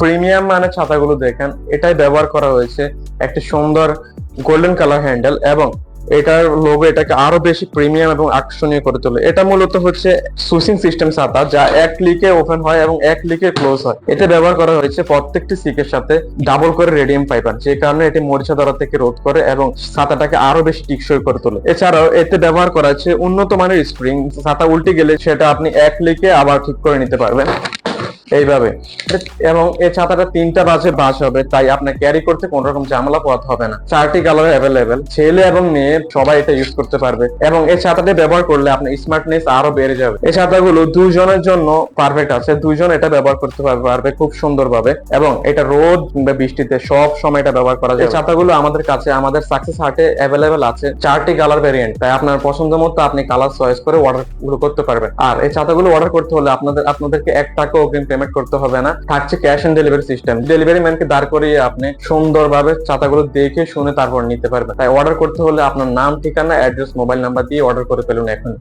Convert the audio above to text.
Premium মানে ছাতাগুলো দেখেন, এটাই ব্যবহার করা হয়েছে একটি সুন্দর গোল্ডেন কালার হ্যান্ডেল এবং এটার লোগো এটাকে আরও বেশি প্রিমিয়াম এবং আকর্ষণীয় করে তোলে। এটা মূলত হচ্ছে সুইচিং সিস্টেম ছাতা যা এক ক্লিকে ওপেন হয় এবং এক ক্লিকে ক্লোজ হয়। এতে ব্যবহার করা হয়েছে প্রত্যেকটি সিকের সাথে ডাবল করে রেডিয়াম ফাইবার যে কারণে এটি মরিচা ধরা থেকে রোধ করে এবং ছাতাটাকে আরও বেশি টিকসই করে তোলে। এছাড়াও এতে ব্যবহার করা হচ্ছে উন্নত মানের স্প্রিং ছাতা উল্টে গেলে সেটা আপনি এক ক্লিকে আবার ঠিক করে নিতে পারবেন। এইভাবে। এবং এই ছাতাটা তিনটা বাজে বাস হবে, তাই আপনার ক্যারি করতে কোন রকম ঝামেলা পোহাতে হবে না। চারটি কালার অ্যাভেলেবেল ছেলে এবং মেয়ে, সবাই এটা ইউজ করতে পারবে। এবং এই ছাতাটি ব্যবহার করলে আপনার স্মার্টনেস আরও বেড়ে যাবে। এই ছাতাগুলো দুইজনের জন্য পারফেক্ট আছে। দুইজন এটা ব্যবহার করতে পারবে খুব সুন্দরভাবে। এবং এটা রোদ কিংবা বৃষ্টিতে সব সময় এটা ব্যবহার করা যায় এই ছাতাগুলো আমাদের কাছে, আমাদের সাকসেস হার্টে অ্যাভেলেবেল আছে। চারটি কালার ভেরিয়েন্ট তাই আপনার পছন্দ মতো আপনি কালার চয়েস করে অর্ডার করতে পারবেন। আর এই ছাতাগুলো অর্ডার করতে হলে আপনাদের আপনাদেরকে এক টাকা অগ্রিম পেমেন্ট করতে হবে না। থাকছে cash on delivery system delivery ম্যানকে দাঁড় করিয়ে আপনি সুন্দরভাবে ছাতাগুলো দেখে শুনে তারপর নিতে পারবেন। তাই অর্ডার করতে হলে আপনার নাম, ঠিকানা অ্যাড্রেস মোবাইল নাম্বার দিয়ে অর্ডার করে ফেলুন এখন।